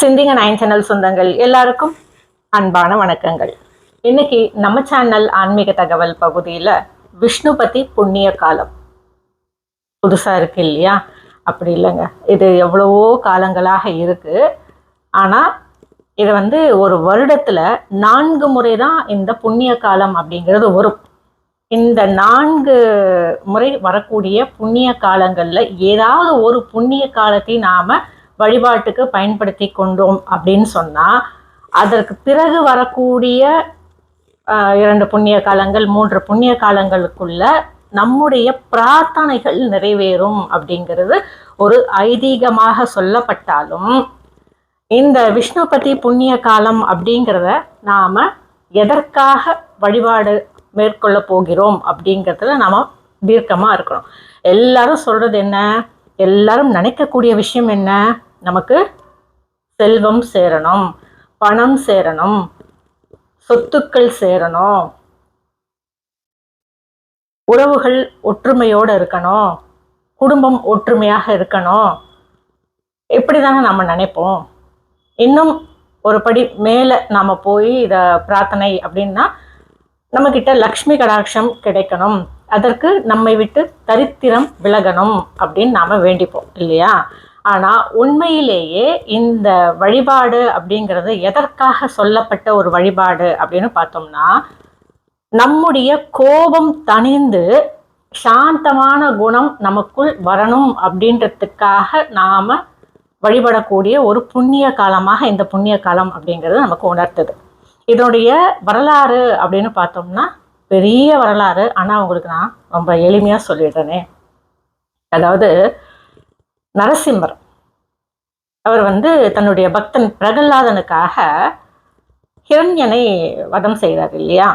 சிந்திங்க nine channel சொந்தங்கள் எல்லாருக்கும் அன்பான வணக்கங்கள். இன்னைக்கு நம்ம சேனல் ஆன்மீக தகவல் பகுதியில் விஷ்ணு பத்தி புண்ணிய காலம். புதுசாக இருக்கு இல்லையா? அப்படி இல்லைங்க. இது எவ்வளவோ காலங்களாக இருக்கு. ஆனால் இது வந்து ஒரு வருடத்தில் நான்கு முறை தான் இந்த புண்ணிய காலம் அப்படிங்கிறது வரும். இந்த நான்கு முறை வரக்கூடிய புண்ணிய காலங்களில் ஏதாவது ஒரு புண்ணிய காலத்தை நாம் வழிபாட்டுக்கு பயன்படுத்தி கொண்டோம் அப்படின்னு சொன்னால் அதற்கு பிறகு வரக்கூடிய இரண்டு புண்ணிய காலங்கள் மூன்று புண்ணிய காலங்களுக்குள்ள நம்முடைய பிரார்த்தனைகள் நிறைவேறும் அப்படிங்கிறது ஒரு ஐதீகமாக சொல்லப்பட்டாலும் இந்த விஷ்ணுபதி புண்ணிய காலம் அப்படிங்கிறத நாம் எதற்காக வழிபாடு மேற்கொள்ள போகிறோம் அப்படிங்கிறதுல நாம் தீர்க்கமாக இருக்கணும். எல்லாரும் சொல்கிறது என்ன? எல்லாரும் நினைக்கக்கூடிய விஷயம் என்ன? நமக்கு செல்வம் சேரணும் பணம் சேரணும் சொத்துக்கள் சேரணும் உறவுகள் ஒற்றுமையோடு இருக்கணும் குடும்பம் ஒற்றுமையாக இருக்கணும். இப்படி தானே நம்ம நினைப்போம்? இன்னும் ஒரு படி மேலே நாம் போய் இதை பிரார்த்தனை அப்படின்னா நம்மக்கிட்ட லக்ஷ்மி கடாட்சம் கிடைக்கணும். அதற்கு நம்மை விட்டு தரித்திரம் விலகணும் அப்படின்னு நாம் வேண்டிப்போம் இல்லையா? ஆனால் உண்மையிலேயே இந்த வழிபாடு அப்படிங்கிறது எதற்காக சொல்லப்பட்ட ஒரு வழிபாடு அப்படின்னு பார்த்தோம்னா நம்முடைய கோபம் தணிந்து சாந்தமான குணம் நமக்குள் வரணும் அப்படின்றதுக்காக நாம் வழிபடக்கூடிய ஒரு புண்ணிய காலமாக இந்த புண்ணிய காலம் அப்படிங்கிறது நமக்கு உணர்த்துது. இதனுடைய வரலாறு அப்படின்னு பார்த்தோம்னா பெரிய வரலாறு. ஆனால் உங்களுக்கு நான் ரொம்ப எளிமையாக சொல்லிடுறேனே. அதாவது நரசிம்மர். அவர் வந்து தன்னுடைய பக்தன் பிரகல்லாதனுக்காக ஹிரண்யனை வதம் செய்கிறார் இல்லையா?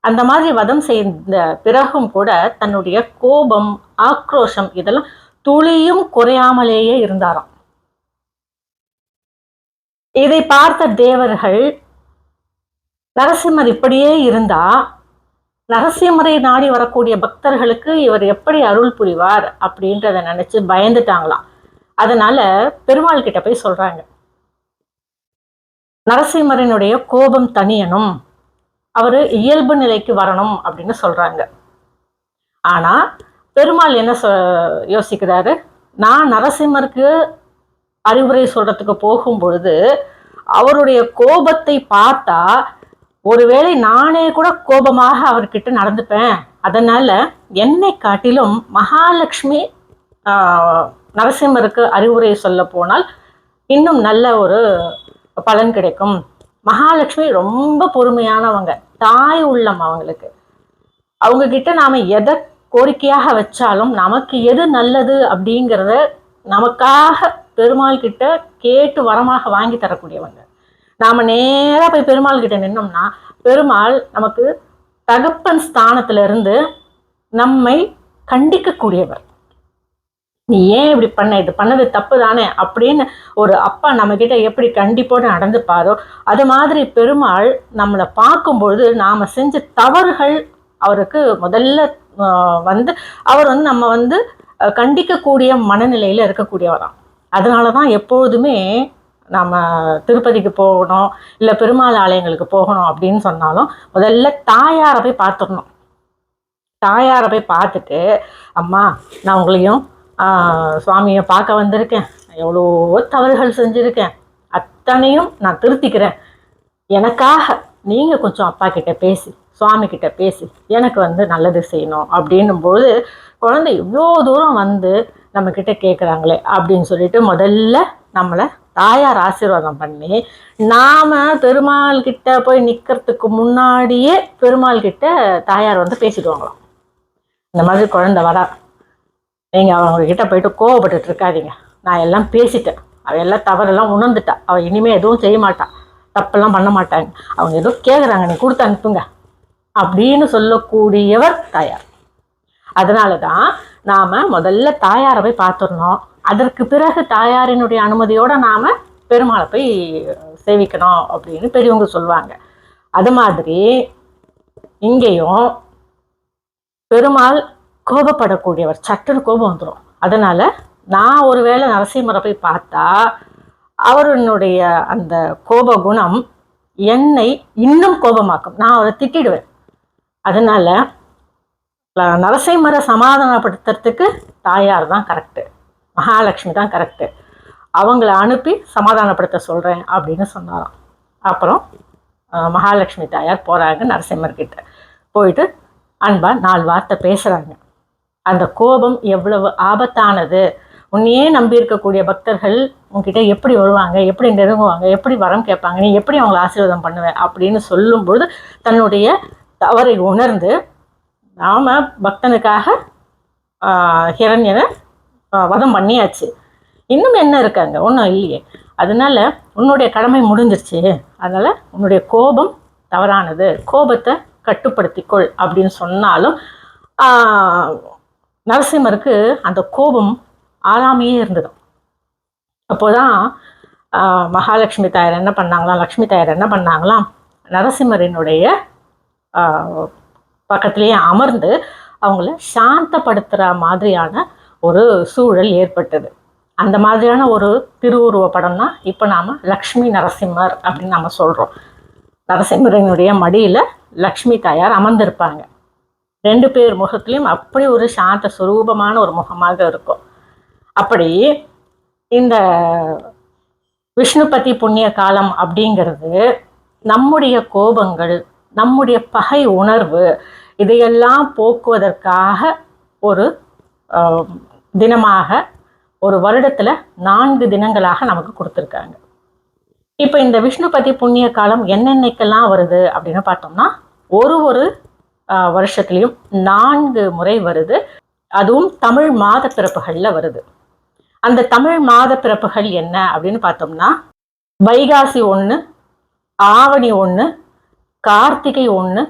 அந்த மாதிரி வதம் செய்த பிறகும் கூட தன்னுடைய கோபம் ஆக்ரோஷம் இதெல்லாம் துளியும் குறையாமலேயே இருந்தாராம். இதை பார்த்த தேவர்கள் நரசிம்மர் இப்படியே இருந்தா நரசிம்மரை நாடி வரக்கூடிய பக்தர்களுக்கு இவர் எப்படி அருள் புரிவார் அப்படின்றத நினைச்சு பயந்துட்டாங்களாம். அதனால பெருமாள் கிட்ட போய் சொல்றாங்க. நரசிம்மரினுடைய கோபம் தணியணும். அவர் இயல்பு நிலைக்கு வரணும் அப்படின்னு சொல்றாங்க. ஆனா பெருமாள் என்ன சொ யோசிக்கிறாரு? நான் நரசிம்மருக்கு அறிவுரை சொல்றதுக்கு போகும் பொழுது அவருடைய கோபத்தை பார்த்தா ஒருவேளை நானே கூட கோபமாக அவர்கிட்ட நடந்துப்பேன். அதனால என்னை காட்டிலும் மகாலட்சுமி நரசிம்மருக்கு அறிவுரை சொல்ல போனால் இன்னும் நல்ல ஒரு பலன் கிடைக்கும். மகாலட்சுமி ரொம்ப பொறுமையானவங்க தாய் உள்ளம் அவங்களுக்கு. அவங்க கிட்ட நாம எதை கோரிக்கையாக வச்சாலும் நமக்கு எது நல்லது அப்படிங்கிறத நமக்காக பெருமாள் கிட்ட கேட்டு வரமாக வாங்கி தரக்கூடியவங்க. நாம நேராக போய் பெருமாள் கிட்ட நின்னோம்னா பெருமாள் நமக்கு தகப்பன் ஸ்தானத்துல இருந்து நம்மை கண்டிக்கக்கூடியவர். நீ ஏன் இப்படி பண்ண? இது பண்ணது தப்பு தானே அப்படின்னு ஒரு அப்பா நம்ம கிட்ட எப்படி கண்டிப்போடு நடந்துப்பாரோ அது மாதிரி பெருமாள் நம்மளை பார்க்கும்பொழுது நாம செஞ்ச தவறுகள் அவருக்கு முதல்ல வந்து அவர் வந்து நம்ம வந்து கண்டிக்கக்கூடிய கண்டிக்கக்கூடிய இருக்கக்கூடியவர் இருக்கக்கூடியவராம். அதனால தான் எப்பொழுதுமே நம்ம திருப்பதிக்கு போகணும் இல்லை பெருமாள் ஆலயங்களுக்கு போகணும் அப்படின்னு சொன்னாலும் முதல்ல தாயாரை போய் பார்த்துடணும் தாயாரை போய் பார்த்துட்டு அம்மா நான் உங்களையும் சுவாமியை பார்க்க வந்திருக்கேன். எவ்வளோ தவறுகள் செஞ்சுருக்கேன். அத்தனையும் நான் திருத்திக்கிறேன். எனக்காக நீங்கள் கொஞ்சம் அப்பா கிட்ட பேசி சுவாமி கிட்ட பேசி எனக்கு வந்து நல்லது செய்யணும். அப்படின்னும்போது குழந்தை இவ்வளோ தூரம் வந்து நம்மக்கிட்ட கேட்குறாங்களே அப்படின்னு சொல்லிட்டு முதல்ல நம்மளை தாயார் ஆசீர்வாதம் பண்ணி நாம பெருமாள் கிட்ட போய் நிற்கிறதுக்கு முன்னாடியே பெருமாள் கிட்ட தாயார் வந்து பேசிடுவாங்களாம். இந்த மாதிரி குழந்தை வரா. நீங்கள் அவங்ககிட்ட போயிட்டு கோவப்பட்டுட்டு இருக்காதீங்க. நான் எல்லாம் பேசிட்டேன். அவ எல்லாம் தவறெல்லாம் உணர்ந்துட்டா. அவள் இனிமேல் எதுவும் செய்ய மாட்டான் தப்பெல்லாம் பண்ண மாட்டாங்க. அவங்க ஏதோ கேட்குறாங்க நீ கொடுத்து அனுப்புங்க. அப்படின்னு சொல்லக்கூடியவர் தாயார். அதனால தான் நாம் முதல்ல தாயாரை போய் பார்த்துடணும். அதற்கு பிறகு தாயாரினுடைய அனுமதியோடு நாம் பெருமாளை போய் சேவிக்கணும் அப்படின்னு பெரியவங்க சொல்லுவாங்க அது மாதிரி இங்கேயும் பெருமாள் கோபப்படக்கூடியவர் சட்டுன்னு கோபம் வந்துடும் அதனால் நான் ஒருவேளை நரசிம்மரை போய் பார்த்தா அவருடைய அந்த கோப குணம் என்னை இன்னும் கோபமாக்கும். நான் அவரை திட்டிடுவேன். அதனால் நரசிம்மரை சமாதானப்படுத்துறதுக்கு தாயார் தான் கரெக்டு மகாலட்சுமி தான் கரெக்டு அவங்கள அனுப்பி சமாதானப்படுத்த சொல்கிறேன் அப்படின்னு சொன்னாராம். அப்புறம் மகாலட்சுமி தாயார் போகிறாங்க நரசிம்மர்கிட்ட போயிட்டு அன்பா நாலு வார்த்தை பேசுகிறாங்க அந்த கோபம் எவ்வளவு ஆபத்தானது? உன்னையே நம்பி இருக்கக்கூடிய பக்தர்கள் உன்கிட்ட எப்படி வருவாங்க? எப்படி நெருங்குவாங்க? எப்படி வரம் கேட்பாங்க? நீ எப்படி அவங்கள ஆசீர்வாதம் பண்ணுவேன் அப்படின்னு சொல்லும்பொழுது தன்னுடைய தவறை உணர்ந்து நாம் பக்தனுக்காக ஹிரண்யனை வதம் பண்ணியாச்சு. இன்னும் என்ன இருக்காங்க? ஒன்றும் இல்லையே. அதனால உன்னுடைய கடமை முடிஞ்சிருச்சு. அதனால் உன்னுடைய கோபம் தவறானது. கோபத்தை கட்டுப்படுத்திக்கொள் அப்படின்னு சொன்னாலும் நரசிம்மருக்கு அந்த கோபம் ஆறாமையே இருந்தது அப்போதான் மகாலட்சுமி தாயார் என்ன பண்ணாங்களாம்? லக்ஷ்மி தாயார் என்ன பண்ணாங்களாம்? நரசிம்மரினுடைய பக்கத்திலேயே அமர்ந்து அவங்கள சாந்தப்படுத்துகிற மாதிரியான ஒரு சூழல் ஏற்பட்டது. அந்த மாதிரியான ஒரு திருவுருவ படம் தான் இப்போ நாம் லக்ஷ்மி நரசிம்மர் அப்படின்னு நம்ம சொல்கிறோம் நரசிம்மரனுடைய மடியில் லக்ஷ்மி தாயார் அமர்ந்திருப்பாங்க. ரெண்டு பேர் முகத்துலேயும் அப்படி ஒரு சாந்த சுரூபமான ஒரு முகமாக இருக்கும். அப்படி இந்த விஷ்ணுபதி புண்ணிய காலம் அப்படிங்கிறது நம்முடைய கோபங்கள் நம்முடைய பகை உணர்வு இதையெல்லாம் போக்குவதற்காக ஒரு தினமாக ஒரு வருடத்தில் நான்கு தினங்களாக நமக்கு கொடுத்துருக்காங்க. இப்போ இந்த விஷ்ணுபதி புண்ணிய காலம் என்னென்னைக்கெல்லாம் வருது அப்படின்னு பார்த்தோம்னா ஒரு ஒரு வருஷத்துலேயும் நான்கு முறை வருது. அதுவும் தமிழ் மாத பிறப்புகளில் வருது. அந்த தமிழ் மாத பிறப்புகள் என்ன அப்படின்னு பார்த்தோம்னா வைகாசி ஒன்று ஆவணி ஒன்று கார்த்திகை ஒன்று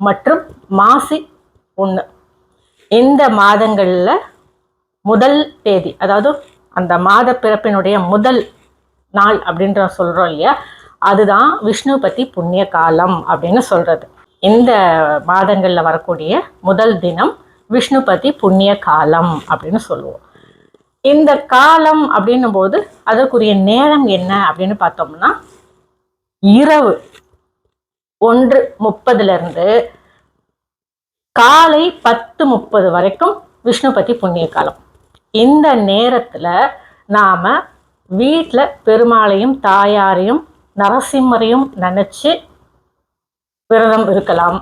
மற்றும் மாசி ஒன்று இந்த மாதங்களில் முதல் தேதி அதாவது அந்த மாத பிறப்பினுடைய முதல் நாள் அப்படின்ற சொல்கிறோம் இல்லையா? அதுதான் விஷ்ணுபதி புண்ணிய காலம் அப்படின்னு சொல்கிறது இந்த மாதங்களில் வரக்கூடிய முதல் தினம் விஷ்ணுபதி புண்ணிய காலம் அப்படின்னு சொல்லுவோம். இந்த காலம் அப்படின்னும் போது அதற்குரிய நேரம் என்ன அப்படின்னு பார்த்தோம்னா இரவு ஒன்று முப்பதுலேருந்து காலை பத்து முப்பது வரைக்கும் விஷ்ணுபதி புண்ணிய காலம். இந்த நேரத்தில் நாம் வீட்டில் பெருமாளையும் தாயாரையும் நரசிம்மரையும் நினச்சி விரதம் இருக்கலாம்.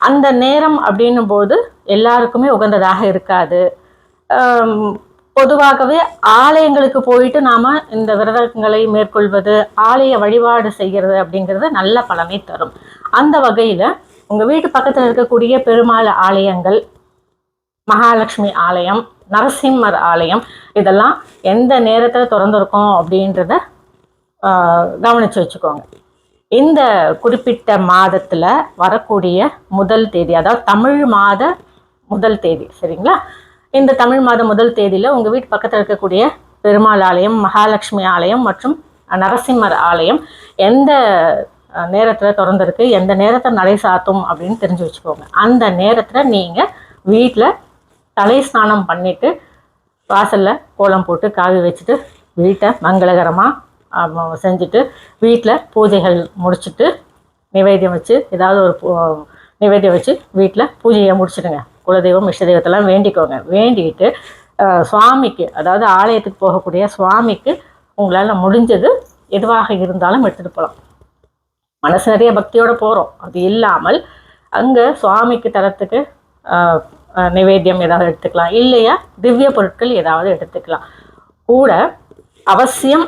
அந்த நேரம் அப்படின்னும் போது எல்லாருக்குமே உகந்ததாக இருக்காது. பொதுவாகவே ஆலயங்களுக்கு போயிட்டு நாம் இந்த விரதங்களை மேற்கொள்வது ஆலய வழிபாடு செய்கிறது அப்படிங்கிறது நல்ல பலனை தரும். அந்த வகையில் உங்கள் வீட்டு பக்கத்தில் இருக்கக்கூடிய பெருமாள் ஆலயங்கள் மகாலட்சுமி ஆலயம் நரசிம்மர் ஆலயம். இதெல்லாம் எந்த நேரத்தில் திறந்திருக்கும் அப்படின்றத கவனித்து வச்சுக்கோங்க. இந்த குறிப்பிட்ட மாதத்தில் வரக்கூடிய முதல் தேதி அதாவது தமிழ் மாத முதல் தேதி சரிங்களா? இந்த தமிழ் மாத முதல் தேதியில் உங்கள் வீட்டு பக்கத்தில் இருக்கக்கூடிய பெருமாள் ஆலயம் மகாலட்சுமி ஆலயம் மற்றும் நரசிம்மர் ஆலயம் எந்த நேரத்தில் திறந்திருக்கு எந்த நேரத்தில் நடை சாத்தும் அப்படின்னு தெரிஞ்சு வச்சுக்கோங்க. அந்த நேரத்தில் நீங்கள் வீட்டில் தலை ஸ்நானம் பண்ணிவிட்டு வாசலில் கோலம் போட்டு காவி வச்சுட்டு வீட்டை மங்களகரமாக செஞ்சுட்டு வீட்டில் பூஜைகள் முடிச்சுட்டு நிவேத்தியம் வச்சு ஏதாவது ஒரு நிவேதியம் நிவேத்தியம் வச்சு வீட்டில் பூஜையை முடிச்சுடுங்க. குலதெய்வம் இஷ்ட தெய்வத்தெல்லாம் வேண்டிக்கோங்க. வேண்டிக்கிட்டு சுவாமிக்கு அதாவது ஆலயத்துக்கு போகக்கூடிய சுவாமிக்கு உங்களால் முடிஞ்சது எதுவாக இருந்தாலும் எடுத்துகிட்டு போகலாம் மனசு நிறைய பக்தியோடு போகிறோம் அது இல்லாமல் அங்கே சுவாமிக்கு தரத்துக்கு நிவேத்தியம் ஏதாவது எடுத்துக்கலாம். இல்லையா? திவ்ய பொருட்கள் ஏதாவது எடுத்துக்கலாம். கூட அவசியம்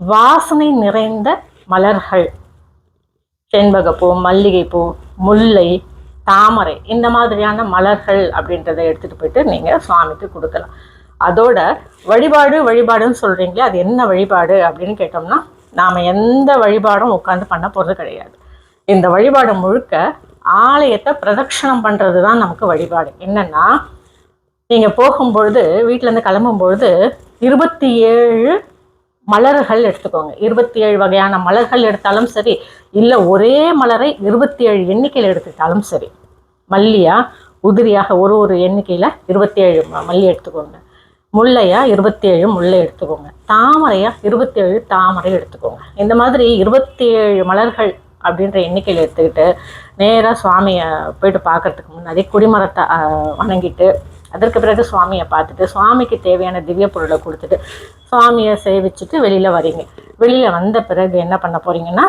வாசனை நிறைந்த மலர்கள். செண்பகப்பூ மல்லிகைப்பூ முல்லை தாமரை இந்த மாதிரியான மலர்கள் அப்படின்றத எடுத்துகிட்டு போயிட்டு நீங்கள் சுவாமிக்கு கொடுக்கலாம். அதோட வழிபாடு வழிபாடுன்னு சொல்கிறீங்களே அது என்ன வழிபாடு அப்படின்னு கேட்டோம்னா நாம் எந்த வழிபாடும் உட்காந்து பண்ண போகிறது கிடையாது. இந்த வழிபாடு முழுக்க ஆலயத்தை பிரதட்சணம் பண்ணுறது தான் நமக்கு வழிபாடு. என்னென்னா நீங்கள் போகும்பொழுது வீட்டிலேருந்து கிளம்பும்பொழுது இருபத்தி ஏழு மலர்கள் எடுத்துக்கோங்க. இருபத்தி ஏழு வகையான மலர்கள் எடுத்தாலும் சரி இல்லை ஒரே மலரை இருபத்தி ஏழு எண்ணிக்கையில் எடுத்துக்கிட்டாலும் சரி. மல்லியாக உதிரியாக ஒரு ஒரு எண்ணிக்கையில் இருபத்தி ஏழு மல்லி எடுத்துக்கோங்க. முல்லையாக இருபத்தி ஏழு முல்லை எடுத்துக்கோங்க. தாமரையாக இருபத்தி ஏழு தாமரை எடுத்துக்கோங்க. இந்த மாதிரி இருபத்தி ஏழு மலர்கள் அப்படின்ற எண்ணிக்கையில் எடுத்துக்கிட்டு நேராக சுவாமியை போயிட்டு பார்க்கறதுக்கு முன்னாடி குடிமரத்தை வணங்கிட்டு அதற்கு பிறகு சுவாமியை பார்த்துட்டு சுவாமிக்கு தேவையான திவ்ய பொருளை கொடுத்துட்டு சுவாமியை சேவிச்சுட்டு வெளியில் வரீங்க. வெளியில் வந்த பிறகு என்ன பண்ண போகிறீங்கன்னா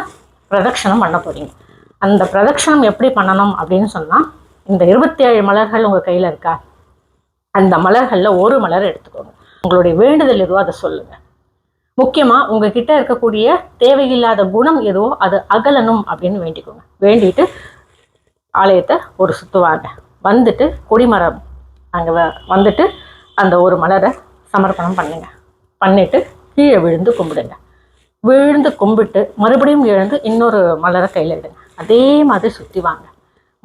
பிரதட்சணம் பண்ண போகிறீங்க அந்த பிரதட்சணம் எப்படி பண்ணணும் அப்படின்னு சொன்னால் இந்த இருபத்தி ஏழு மலர்கள் உங்கள் கையில் இருக்கா? அந்த மலர்களில் ஒரு மலர் எடுத்துக்கோங்க. உங்களுடைய வேண்டுதல் எதுவோ அதை சொல்லுங்கள் முக்கியமாக உங்ககிட்ட இருக்கக்கூடிய தேவையில்லாத குணம் எதுவோ அது அகலணும் அப்படின்னு வேண்டிக்கோங்க. வேண்டிட்டு ஆலயத்தை ஒரு சுற்றுவாங்க வந்துட்டு கொடிமரம் அங்கே வந்துட்டு அந்த ஒரு மலரை சமர்ப்பணம் பண்ணுங்க. பண்ணிட்டு கீழே விழுந்து கும்பிடுங்க. விழுந்து கும்பிட்டு மறுபடியும் எழுந்து இன்னொரு மலரை கையில் எடுங்க. அதே மாதிரி சுற்றி வாங்க.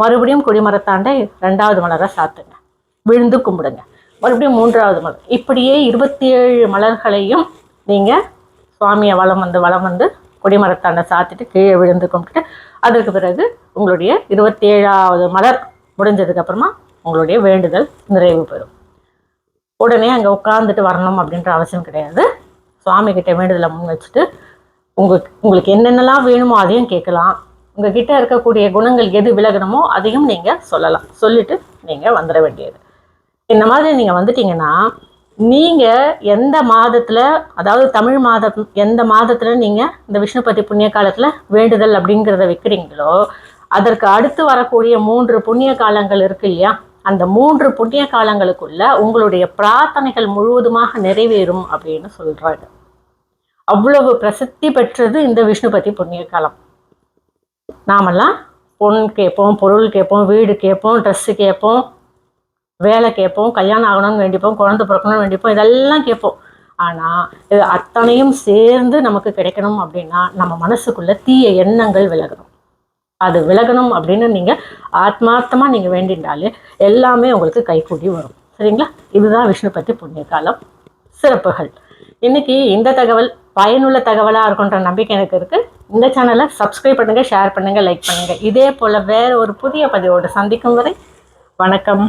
மறுபடியும் கொடிமரத்தாண்ட ரெண்டாவது மலரை சாத்துங்க. விழுந்து கும்பிடுங்க. மறுபடியும் மூன்றாவது மலர். இப்படியே இருபத்தி ஏழு மலர்களையும் நீங்கள் சுவாமியை வளம் வந்து வலம் வந்து கொடிமரத்தாண்டை சாத்திட்டு கீழே விழுந்து கும்பிட்டு அதற்கு பிறகு உங்களுடைய இருபத்தி ஏழாவது மலர் முடிஞ்சதுக்கப்புறமா உங்களுடைய வேண்டுதல் நிறைவு பெறும். உடனே அங்கே உட்காந்துட்டு வரணும் அப்படின்ற அவசியம் கிடையாது. சுவாமிகிட்ட வேண்டுதலை முன் வச்சுட்டு உங்களுக்கு உங்களுக்கு என்னென்னலாம் வேணுமோ அதையும் கேட்கலாம். உங்ககிட்ட இருக்கக்கூடிய குணங்கள் எது விலகணுமோ அதையும் நீங்கள் சொல்லலாம். சொல்லிட்டு நீங்கள் வந்துட வேண்டியது. இந்த மாதிரி நீங்கள் வந்துட்டீங்கன்னா நீங்கள் எந்த மாதத்தில் அதாவது தமிழ் மாதம் எந்த மாதத்தில் நீங்கள் இந்த விஷ்ணுபதி புண்ணிய காலத்தில் வேண்டுதல் அப்படிங்கிறத வைக்கிறீங்களோ அதற்கு அடுத்து வரக்கூடிய மூன்று புண்ணிய காலங்கள் இருக்கு இல்லையா? அந்த மூன்று புண்ணிய காலங்களுக்குள்ள உங்களுடைய பிரார்த்தனைகள் முழுவதுமாக நிறைவேறும் அப்படின்னு சொல்கிறாங்க அவ்வளவு பிரசித்தி பெற்றது இந்த விஷ்ணுபதி புண்ணிய காலம். நாமெல்லாம் பொன் கேட்போம் பொருள் கேட்போம் வீடு கேட்போம் ட்ரெஸ்ஸு கேட்போம் வேலை கேட்போம் கல்யாணம் ஆகணும்னு வேண்டிப்போம் குழந்தை பிறக்கணும்னு வேண்டிப்போம் இதெல்லாம் கேட்போம். ஆனால் இது அத்தனையும் சேர்ந்து நமக்கு கிடைக்கணும் அப்படின்னா நம்ம மனசுக்குள்ள தீய எண்ணங்கள் விலகணும். அது விலகணும் அப்படின்னு நீங்கள் ஆத்மார்த்தமாக நீங்கள் வேண்டிண்டாலே எல்லாமே உங்களுக்கு கைகூடி வரும். சரிங்களா? இதுதான் விஷ்ணு பற்றி புண்ணிய காலம். சிறப்புகள். இன்னைக்கு இந்த தகவல் பயனுள்ள தகவலாக இருக்குன்ற நம்பிக்கை எனக்கு இருக்குது இந்த சேனலை சப்ஸ்கிரைப் பண்ணுங்கள் ஷேர் பண்ணுங்கள் லைக் பண்ணுங்கள் இதே போல் வேறு ஒரு புதிய பதிவோடு சந்திக்கும் வரை வணக்கம்.